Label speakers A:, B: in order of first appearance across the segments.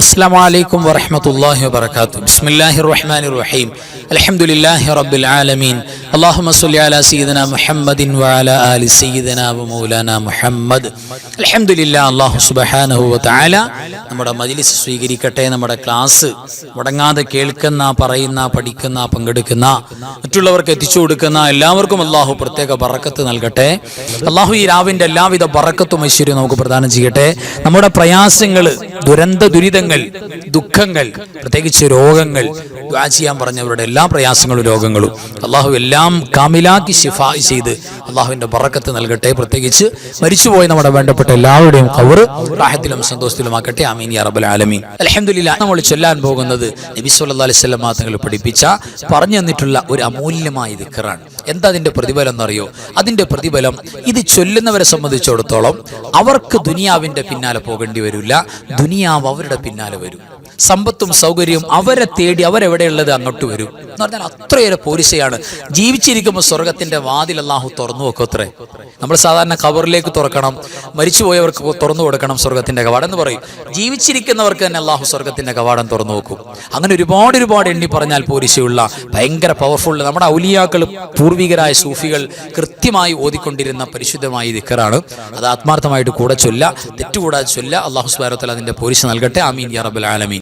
A: السلام عليكم ورحمة الله وبركاته بسم الله الرحمن الرحيم الحمد لله رب العالمين اللهم صل على سيدنا محمد وعلى آل سيدنا ومولانا محمد الحمد لله الله سبحانه وتعالى നമ്മുടെ മജിലിസ് സ്വീകരിക്കട്ടെ നമ്മുടെ ക്ലാസ് മുടങ്ങാതെ കേൾക്കുന്ന പറയുന്ന പഠിക്കുന്ന പങ്കെടുക്കുന്ന മറ്റുള്ളവർക്ക് എത്തിച്ചു കൊടുക്കുന്ന എല്ലാവർക്കും അള്ളാഹു പ്രത്യേക ബറക്കത്ത് നൽകട്ടെ അള്ളാഹു ഈ രാവിന്റെ എല്ലാവിധ ബറക്കത്തും ഐശ്വര്യവും നമുക്ക് പ്രദാനം ചെയ്യട്ടെ നമ്മുടെ പ്രയാസങ്ങൾ ദുരന്ത ദുരിതങ്ങൾ ദുഃഖങ്ങൾ പ്രത്യേകിച്ച് രോഗങ്ങൾ ദുആ ചെയ്യാൻ പറഞ്ഞവരുടെ എല്ലാ പ്രയാസങ്ങളും രോഗങ്ങളും. അള്ളാഹു എല്ലാം കാമിലാക്കി ശിഫാ ചെയ്ത് അള്ളാഹുവിന്റെ പറക്കത്ത് നൽകട്ടെ. പ്രത്യേകിച്ച് മരിച്ചുപോയ നമ്മുടെ വേണ്ടപ്പെട്ട എല്ലാവരുടെയും കവർ റാഹത്തിലും സന്തോഷത്തിലുമാക്കട്ടെ ആമീൻ യാ റബ്ബൽ ആലമീൻ. അൽഹംദുലില്ലാ നമ്മൾ ചൊല്ലാൻ പോകുന്നത് നബി സല്ലാ അലൈഹി വസല്ലം തങ്ങൾ പഠിപ്പിച്ച പറഞ്ഞു തന്നിട്ടുള്ള ഒരു അമൂല്യമായ ദിക്റാണ്. എന്താ അതിന്റെ പ്രതിഫലം എന്നറിയോ? അതിന്റെ പ്രതിഫലം ഇത് ചൊല്ലുന്നവരെ സംബന്ധിച്ചിടത്തോളം അവർക്ക് ദുനിയാവിന്റെ പിന്നാലെ പോകേണ്ടി വരില്ല. ദുനിയാവ് അവരുടെ പിന്നാലെ വരും. സമ്പത്തും സൗകര്യവും അവരെ തേടി അവരെവിടെയുള്ളത് അങ്ങോട്ട് വരും. എന്ന് പറഞ്ഞാൽ അത്രയേറെ പോരിശയാണ് ജീവിച്ചിരിക്കുമ്പോൾ സ്വർഗത്തിന്റെ വാതിൽ അള്ളാഹു തുറന്നു വെക്കത്രേ നമ്മൾ സാധാരണ കവറിലേക്ക് തുറക്കണം മരിച്ചുപോയവർക്ക് തുറന്നു കൊടുക്കണം സ്വർഗത്തിന്റെ കവാടം എന്ന് പറയും. ജീവിച്ചിരിക്കുന്നവർക്ക് തന്നെ അള്ളാഹു സ്വർഗത്തിന്റെ കവാടം തുറന്നു വെക്കും. അങ്ങനെ ഒരുപാട് ഒരുപാട് എണ്ണി പറഞ്ഞാൽ പോരിശയുള്ള ഭയങ്കര പവർഫുൾ നമ്മുടെ ഔലിയാക്കൾ പൂർവികരായ സൂഫികൾ കൃത്യമായി ഓതിക്കൊണ്ടിരുന്ന പരിശുദ്ധമായ ദിക്കറാണ്. അത് ആത്മാർത്ഥമായിട്ട് കൂടെ ചൊല്ല തെറ്റുകൂടാതെ ചൊല്ല. അള്ളാഹു സ്വാരത്തിൽ അതിന്റെ പോരിശ നൽകട്ടെ. ആമീൻ യാ റബ്ബൽ ആലമീൻ.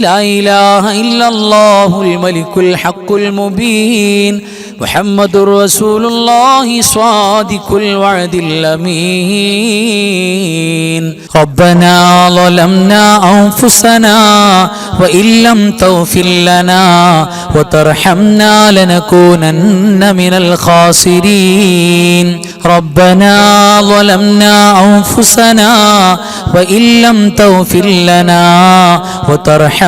A: لا إله إلا الله الملك الحق المبين محمد رسول الله صادق الوعد الأمين. ربنا ظلمنا أنفسنا وإن لم تغفر لنا وترحمنا لنكونن من الخاسرين. ربنا ظلمنا أنفسنا وإن لم تغفر لنا وترحمنا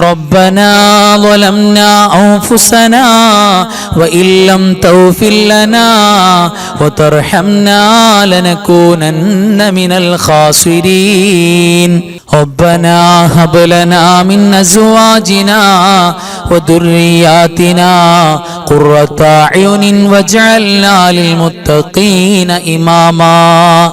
A: ربنا ظلمنا أنفسنا وإن لم تغفر لنا وترحمنا لنكونن من الخاسرين ربنا هب لنا من أزواجنا وذرياتنا قرة أعين واجعلنا للمتقين إماما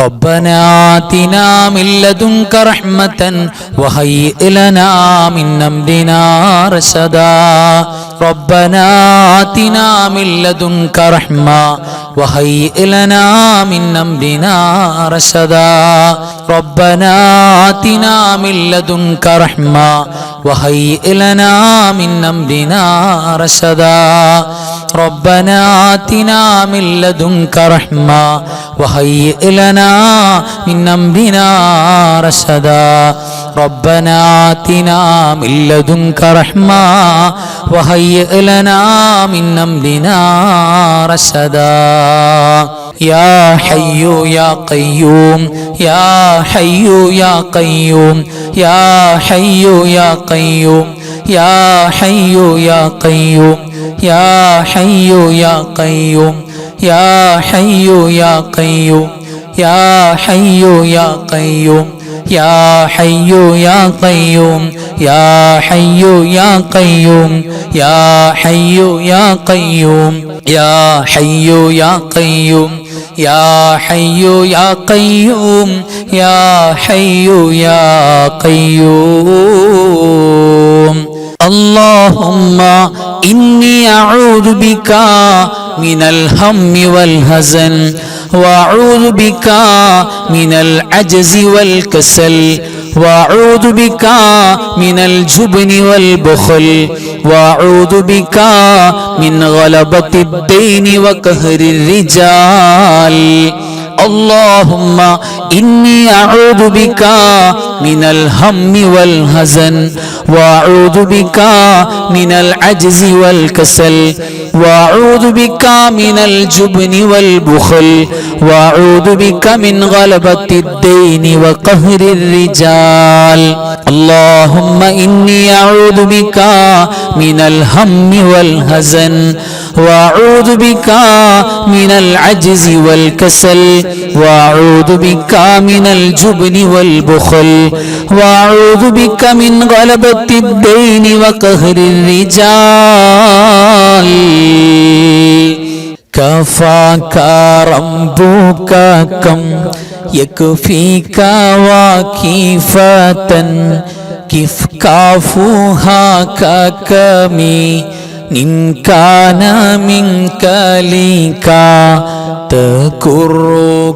A: ربنا آتنا من لدنك رحمة وهيئ لنا من أمرنا رشدا. ربنا آتنا من لدنك رحمة وهيئ لنا من أمرنا رشدا. ربنا آتنا من لدنك رحمة وهيئ لنا من أمرنا رشدا. ربنا آتنا من لدنك رحمة وهيئ لنا من أمرنا رشدا. ربنا آتنا من لدنك رحمة وهيئ لنا من أمرنا رشدا. يا حي يا قيوم يا حي يا قيوم يا حي يا قيوم يا حي يا قيوم يا حي يا قيوم يا حي يا قيوم يا حي يا قيوم. يا حي يا قيوم يا حي يا قيوم يا حي يا قيوم يا حي يا قيوم يا حي يا قيوم يا حي يا قيوم. اللهم إني أعوذ بك من الهم والهزن وأعوذ بك من العجز والكسل وأعوذ بك من الجبن والبخل وأعوذ بك من غلبة الدين وقهر الرجال. اللهم إني أعوذ بك من الهم والهزن وأعوذ بك من العجز والكسل وأعوذ بك من الجبن والبخل وأعوذ بك من غلبة الدين وقهر الرجال اللهم إني أعوذ بك من الهم والهزن وأعوذ بك من العجز والكسل وأعوذ بك من الجبن والبخل وأعوذ بك من غلبة الدين وقهر الرجال كفاك ربك كم يكفيك وكيفة كيف كافوها ككمي إن كان منك لك تكر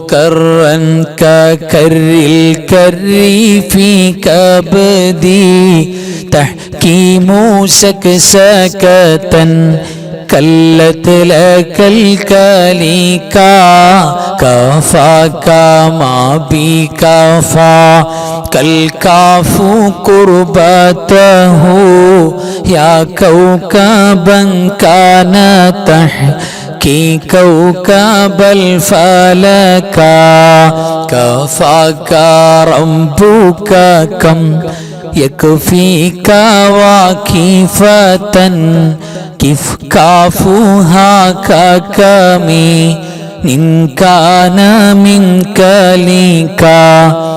A: كرا ككر الكر في كبدي تحكيم سكسكة كلت لك الكليكا كفاك ما بكفى كالكاف قربته يا كوكبا كان تحكي كوكب الفلكا كفاك ربك كم يكفيك وكيفة كيف كافوها ككمي إن كان منك ليكا.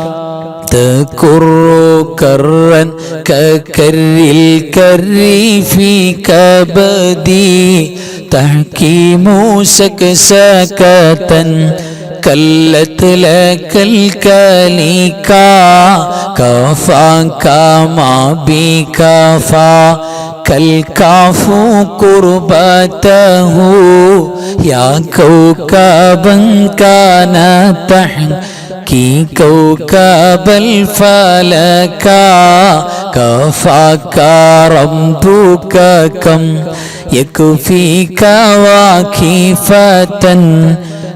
A: تكر كرا ككر الكر في كبدي تحكيم سكسكة كلت لك الكليكا. كفاك ما بكفى كالكاف قربته يا كوكبا كان تحكي كوكب الفلكا كفاك ربك كم يكفيك واكفة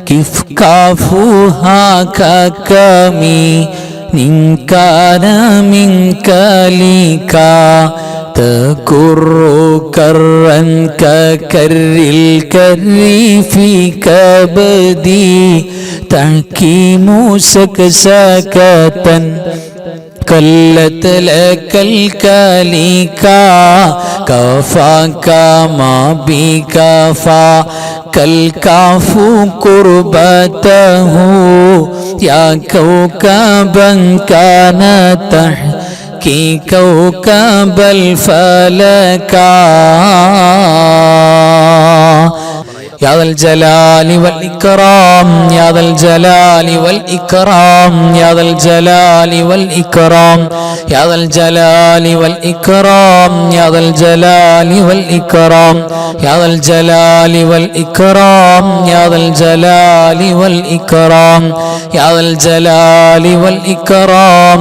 A: كيف كافوها ككمي إن كان منك ليكا تكر كرا ككر الكر في كبدي تحكيم سكسكة كلت لك الكليكا كفاك ما بكفى كالكاف قربته يا كوكبا كان تحكي كوكب الفلكا يا ذا الجلال والإكرام يا ذا الجلال والإكرام يا ذا الجلال والإكرام يا ذا الجلال والإكرام يا ذا الجلال والإكرام يا ذا الجلال والإكرام يا ذا الجلال والإكرام يا ذا الجلال والإكرام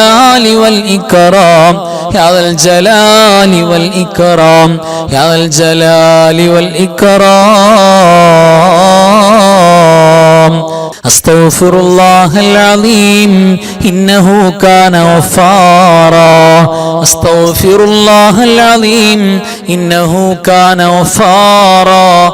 A: والإكرام. يا ذا الجلال والإكرام. يا ذا الجلال والإكرام. أستغفر الله العظيم. إنه كان غفارا. أستغفر الله العظيم. إنه كان غفارا.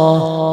A: الله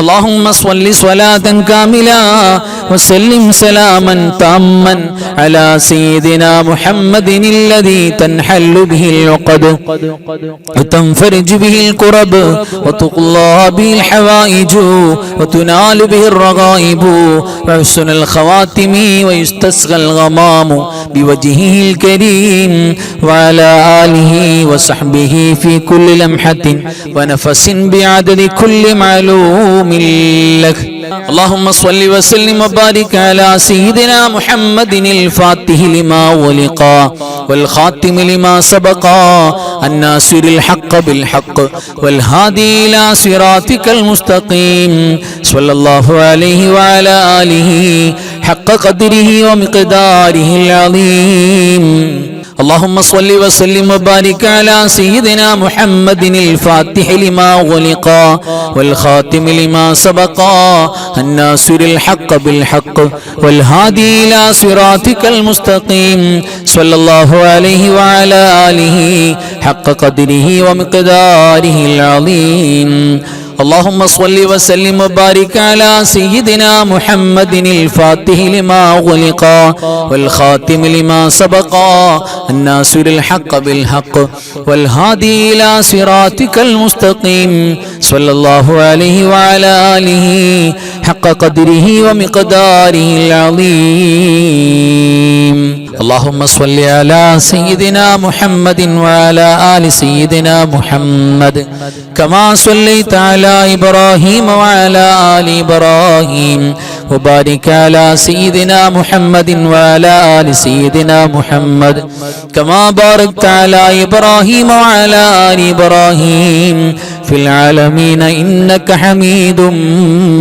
A: اللهم صل صلاة كاملة وسلم سلاما تاما على سيدنا محمد الذي تنحل به العقد وتنفرج به الكرب وتقضى به الحوائج وتنال به الرغائب وحسن الخواتم ويستسقى الغمام بوجهه الكريم وعلى آله وصحبه في كل لمحة ونفس بعدد كل معلوم لك اللهم صل وسلم وبارك على سيدنا محمد الفاتح لما ولقى والخاتم لما سبقا الناصر الحق بالحق والهادي إلى صراطك المستقيم صلى الله عليه وعلى آله حق قدره ومقداره العظيم اللهم صل وسلم وبارك على سيدنا محمد الفاتح لما غلق والخاتم لما سبق الناصر الحق بالحق والهادي إلى صراطك المستقيم صلى الله عليه وعلى آله حق قدره ومقداره العظيم اللهم صل وسلم وبارك على سيدنا محمد الفاتح لما غلق والخاتم لما سبق الناصر الحق بالحق والهادي إلى صراطك المستقيم صلى الله عليه وعلى آله حق قدره ومقداره العظيم اللهم صل على سيدنا محمد وعلى آل سيدنا محمد كما صليت على إبراهيم وعلى آل إبراهيم وبارك على سيدنا محمد وعلى آل سيدنا محمد كما باركت على إبراهيم وعلى آل إبراهيم في العالمين إنك حميد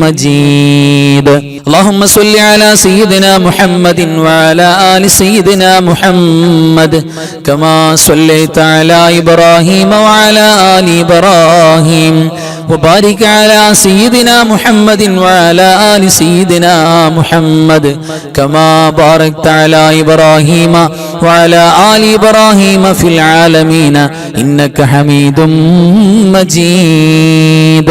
A: مجيد اللهم صل على سيدنا محمد وعلى آل سيدنا محمد كما صليت على إبراهيم وعلى آل إبراهيم وبارك على سيدنا محمد وعلى آل سيدنا محمد كما باركت على إبراهيم وعلى آل إبراهيم في العالمين إنك حميد مجيد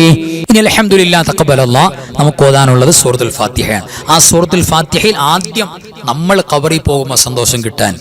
A: ഇനി അലഹമുല്ല തക്കബലല്ല നമുക്ക് ഓതാനുള്ളത് സൂറത്തുൽ ഫാത്തിഹയാണ്. ആ സൂറത്തുൽ ഫാത്തിഹയിൽ ആദ്യം നമ്മൾ കവറി പോകുമ്പോൾ സന്തോഷം കിട്ടാൻ.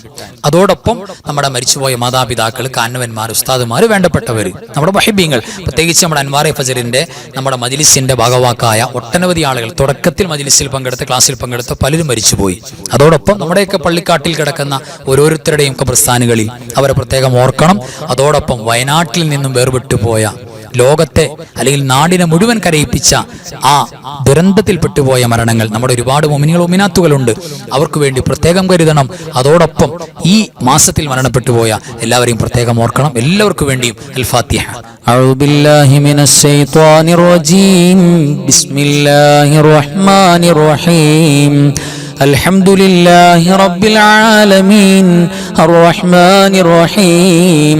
A: അതോടൊപ്പം നമ്മുടെ മരിച്ചുപോയ മാതാപിതാക്കൾ കാന്നവന്മാർ ഉസ്താദുമാർ വേണ്ടപ്പെട്ടവർ നമ്മുടെ മഹിബീങ്ങൾ പ്രത്യേകിച്ച് നമ്മുടെ അൻവാറെ ഫജറിന്റെ നമ്മുടെ മജിലിസിന്റെ ഭാഗവാക്കായ ഒട്ടനവധി ആളുകൾ തുടക്കത്തിൽ മജിലിസിൽ പങ്കെടുത്ത ക്ലാസ്സിൽ പങ്കെടുത്ത പലരും മരിച്ചുപോയി. അതോടൊപ്പം നമ്മുടെയൊക്കെ പള്ളിക്കാട്ടിൽ കിടക്കുന്ന ഓരോരുത്തരുടെയും കബർസ്ഥാനുകളിൽ അവരെ പ്രത്യേകം ഓർക്കണം. അതോടൊപ്പം വയനാട്ടിൽ നിന്നും വേർപെട്ടു പോയ ലോകത്തെ അല്ലെങ്കിൽ നാടിനെ മുഴുവൻ കരയിപ്പിച്ച ആ ദുരന്തത്തിൽ പെട്ടുപോയ മരണങ്ങൾ നമ്മുടെ ഒരുപാട് ഒമിനികൾ ഒമിനാത്തുകളുണ്ട് അവർക്ക് വേണ്ടി പ്രത്യേകം കരുതണം അതോടൊപ്പം ഈ മാസത്തിൽ മരണപ്പെട്ടു പോയ എല്ലാവരെയും പ്രത്യേകം ഓർക്കണം എല്ലാവർക്കും വേണ്ടിയും അൽ ഫാത്തിഹ أعوذ بالله من الشيطان الرجيم بسم الله الرحمن الرحيم الحمد لله رب العالمين الرحمن الرحيم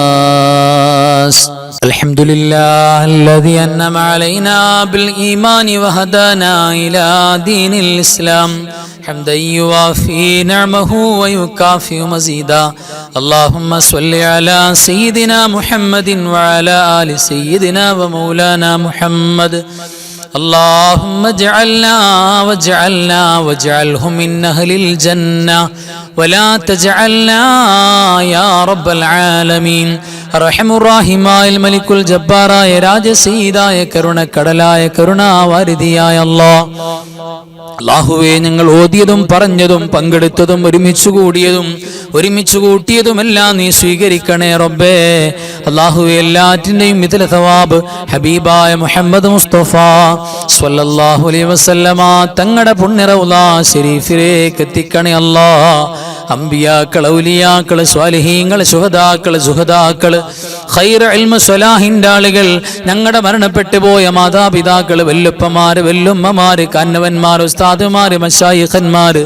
A: الحمد لله الذي أنعم علينا بالإيمان وهدانا إلى دين الإسلام. حمدا يوافي نعمه ويكافئ مزيدا. اللهم صل على سيدنا محمد وعلى آل سيدنا ومولانا محمد. اللهم اجعلنا واجعلنا واجعله من أهل الجنة. ولا تجعلنا يا رب العالمين. റഹമുറാഹിമായ മലിക്കുൽ ജബ്ബാറായ രാജസീതായ കരുണക്കടലായ കരുണാവാരിധിയായ അല്ലോ. അള്ളാഹുവെ ഞങ്ങൾ ഓതിയതും പറഞ്ഞതും പങ്കെടുത്തതും ഒരുമിച്ച് കൂടിയതും ഒരുമിച്ച് കൂട്ടിയതുമെല്ലാം നീ സ്വീകരിക്കണേ റബ്ബേ. അള്ളാഹുവെ എല്ലാറ്റിന്റെയും മിഥില സവാബ് ഹബീബായ മുഹമ്മദ് മുസ്തഫ സ്വല്ലല്ലാഹു അലൈഹി വസല്ലമ തങ്ങളുടെ പുണ്യറൗല ശരീഫിലേക്ക് എത്തിക്കണേ അല്ലാ. അമ്പിയാക്കൾ ഔലിയാക്കൾ സ്വാലിഹീങ്ങൾ സുഹദാക്കൾ സുഹദാക്കൾ ഖൈർ അൽമ സ്വലാഹിന്റെ ആളുകൾ ഞങ്ങളുടെ മരണപ്പെട്ടു പോയ മാതാപിതാക്കൾ വെല്ലുപ്പമാര് വെല്ലുമ്മമാര് കന്നവന്മാർ ഉസ്താദുമാര് മഷായിഖന്മാര്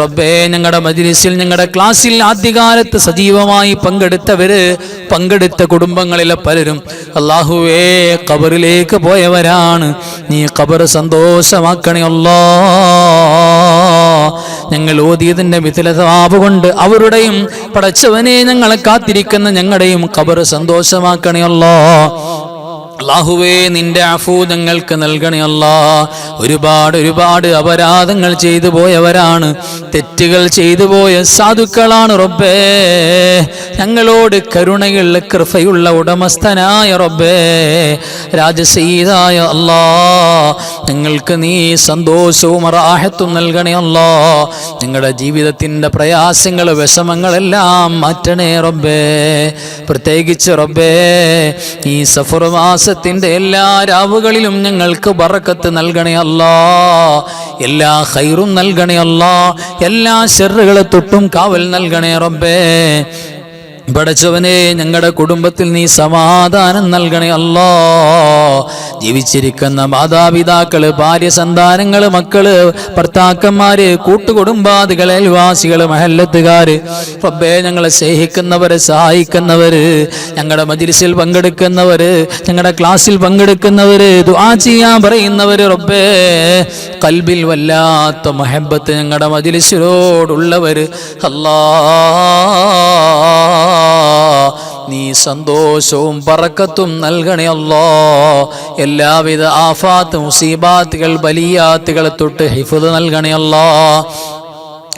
A: റബ്ബേ ഞങ്ങളുടെ മജ്ലിസിൽ ഞങ്ങളുടെ ക്ലാസ്സിൽ ആദ്യകാലത്ത് സജീവമായി പങ്കെടുത്തവര് പങ്കെടുത്ത കുടുംബങ്ങളിലെ പലരും. അള്ളാഹുവേ ഖബറിലേക്ക് പോയവരാണ്. നീ ഖബർ സന്തോഷമാക്കണേ അല്ലാ ഞങ്ങൾ ഓതിയതിന്റെ മിഥിലതാപ് കൊണ്ട് അവരുടെയും പടച്ചവനെ ഞങ്ങളെ കാത്തിരിക്കുന്ന ഞങ്ങളുടെയും കബർ സന്തോഷമാക്കണേ അല്ലാഹുവേ നിന്റെ അഫൂതങ്ങൾക്ക് നൽകണേ അല്ലാ. ഒരുപാട് ഒരുപാട് അപരാധങ്ങൾ ചെയ്തു പോയവരാണ്. തെറ്റുകൾ ചെയ്തു പോയ സാധുക്കളാണ് റബ്ബേ. ഞങ്ങളോട് കരുണയുള്ള കൃപയുള്ള ഉടമസ്ഥനായ റബ്ബേ. രാജസീതായ അല്ലാ. ഞങ്ങൾക്ക് നീ സന്തോഷവും റാഹത്തും നൽകണേ അല്ലാ. ഞങ്ങളുടെ ജീവിതത്തിന്റെ പ്രയാസങ്ങൾ വിഷമങ്ങളെല്ലാം മാറ്റണേ റബ്ബേ. പ്രത്യേകിച്ച് റബ്ബേ ഈ സഫർ മാസത്തിന്റെ എല്ലാ രാവുകളിലും ഞങ്ങൾക്ക് ബറക്കത്ത് നൽകണേ എല്ലാ ഹൈറും നൽകണേ എല്ലാ ഷെറുകളെ തൊട്ടും കാവൽ നൽകണേ റബ്ബേ. പടച്ചവനെ ഞങ്ങളുടെ കുടുംബത്തിൽ നീ സമാധാനം നൽകണേ അല്ലോ. ജീവിച്ചിരിക്കുന്ന മാതാപിതാക്കൾ ഭാര്യ സന്താനങ്ങൾ മക്കൾ ഭർത്താക്കന്മാര് കൂട്ടുകുടുംബാദികൾ അയൽവാസികൾ മഹല്ലത്തുകാര് റബ്ബേ ഞങ്ങളെ സ്നേഹിക്കുന്നവര് സഹായിക്കുന്നവര് ഞങ്ങളുടെ മജിലിസിൽ പങ്കെടുക്കുന്നവര് ഞങ്ങളുടെ ക്ലാസ്സിൽ പങ്കെടുക്കുന്നവര് ദുആ ചെയ്യാൻ പറയുന്നവര് റബ്ബേ കൽബിൽ വല്ലാത്ത മഹബത്ത് ഞങ്ങളുടെ മജിലിസിലോടുള്ളവര്. അല്ലാ. നീ സന്തോഷവും പറക്കത്തും നൽകണേ അല്ലോ. എല്ലാവിധ ആഫാത്ത് മുസീബാത്തുകൾ ബലിയാത്തുകളെ തൊട്ട് ഹിഫുദ് നൽകണേ അല്ലോ.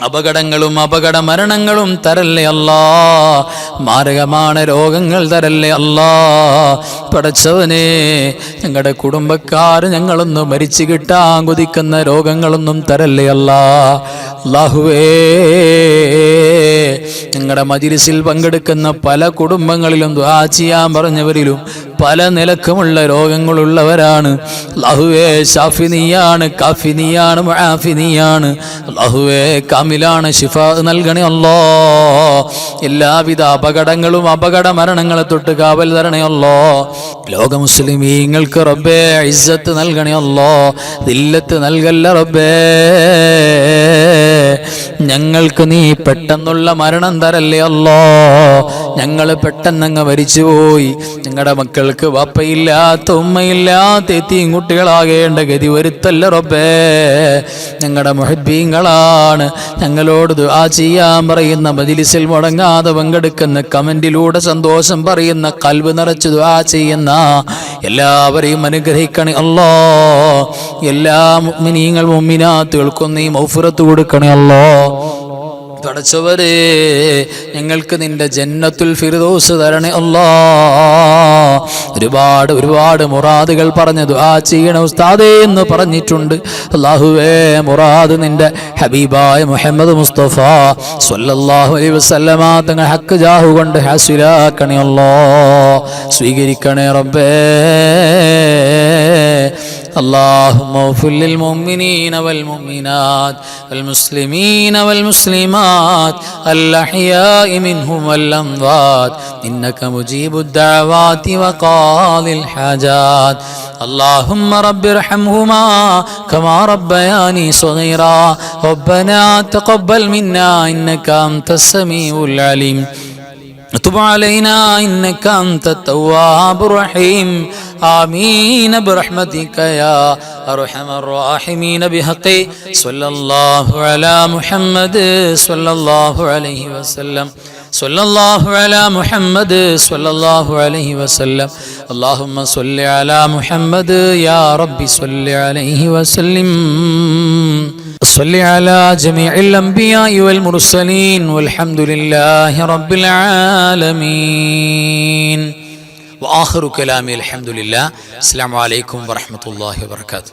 A: അപകടങ്ങളും അപകട മരണങ്ങളും തരല്ലേ അല്ലാ. മാരകമാണ് രോഗങ്ങൾ തരല്ലേ അല്ലാ. പടച്ചവനെ ഞങ്ങളുടെ കുടുംബക്കാർ ഞങ്ങളൊന്നും മരിച്ചു കിട്ടാൻ കൊതിക്കുന്ന രോഗങ്ങളൊന്നും തരല്ലേ അല്ലാ. അല്ലാഹുവേ. ഞങ്ങളുടെ മജിലിസിൽ പങ്കെടുക്കുന്ന പല കുടുംബങ്ങളിലും ദ്വാ ചെയ്യാൻ പറഞ്ഞവരിലും പല നിലക്കുമുള്ള രോഗങ്ങളുള്ളവരാണ്. ലഹുവേ ഷാഫി നീയാണ് കാഫി നീയാണ് മുആഫി നീയാണ് ലഹുവേ കാമിലാണ് ഷിഫ നൽകണേ അല്ലോ. എല്ലാവിധ അപകടങ്ങളും അപകട മരണങ്ങളെ തൊട്ട് കാവൽ തരണയല്ലോ ലോക മുസ്ലിമീങ്ങൾക്ക് റബ്ബേ ഇസ്സത്ത് നൽകണയല്ലോ ദില്ലത്ത് നൽകല്ല റബ്ബേ. ഞങ്ങൾക്ക് നീ പെട്ടെന്നുള്ള മരണം തരല്ലേ അല്ലോ? ഞങ്ങൾ പെട്ടെന്നങ്ങ് മരിച്ചുപോയി. ഞങ്ങളുടെ മക്കൾക്ക് വാപ്പയില്ലാത്ത ഉമ്മയില്ലാത്ത എത്തിയും കുട്ടികളാകേണ്ട ഗതി വരുത്തല്ല റബ്ബേ. ഞങ്ങളുടെ മുഹബീങ്ങളാണ് ഞങ്ങളോട് ആ ചെയ്യാൻ പറയുന്ന മജിലിസിൽ മുടങ്ങാതെ പങ്കെടുക്കുന്ന കമന്റിലൂടെ സന്തോഷം പറയുന്ന കൽവ് നിറച്ചു ദുആ ചെയ്യുന്ന എല്ലാവരെയും അനുഗ്രഹിക്കണേ അല്ലോ. എല്ലാ മുഅ്മിനീങ്ങൾ മുമ്മിനാത്തുകൾക്കൊന്നും ഈ മൗഫുറത്ത് കൊടുക്കണേ അല്ലോ. പടച്ചവരെ ഞങ്ങൾക്ക് നിന്റെ ജന്നത്തുൽ ഫിർദോസ് തരണേ അല്ലാ. ഒരുപാട് ഒരുപാട് മുറാദുകൾ പറഞ്ഞു ദുആ ചെയ്യണം ഉസ്താദേ എന്ന് പറഞ്ഞിട്ടുണ്ട്. അല്ലാഹുവേ മുറാദ് നിന്റെ ഹബീബായ മുഹമ്മദ് മുസ്തഫ സ്വല്ലല്ലാഹു അലൈഹി വസല്ലമ തങ്ങൾ ഹക്ക് ജാഹു കൊണ്ട് ഹാസിലാക്കണേ അല്ലാ. സ്വീകരിക്കണേ റബ്ബേ. اللهم اغفر للمؤمنين والمؤمنات والمسلمين والمسلمات الأحياء منهم والأموات. إنك مجيب الدعوات وقاضي الحاجات. اللهم رب ارحمهما كما ربياني صغيرا. ربنا تقبل منا إنك أنت السميع العليم. تب علينا إنك أنت التواب الرحيم آمين برحمتك يا أرحم الراحمين بحق صلى الله على محمد صلى الله عليه وسلم صلى الله على محمد صلى الله عليه وسلم اللهم صل على محمد يا رب صل عليه وسلم صل على جميع الأنبياء والمرسلين والحمد لله رب العالمين. وآخر كلامي الحمد لله. السلام عليكم ورحمة الله وبركاته.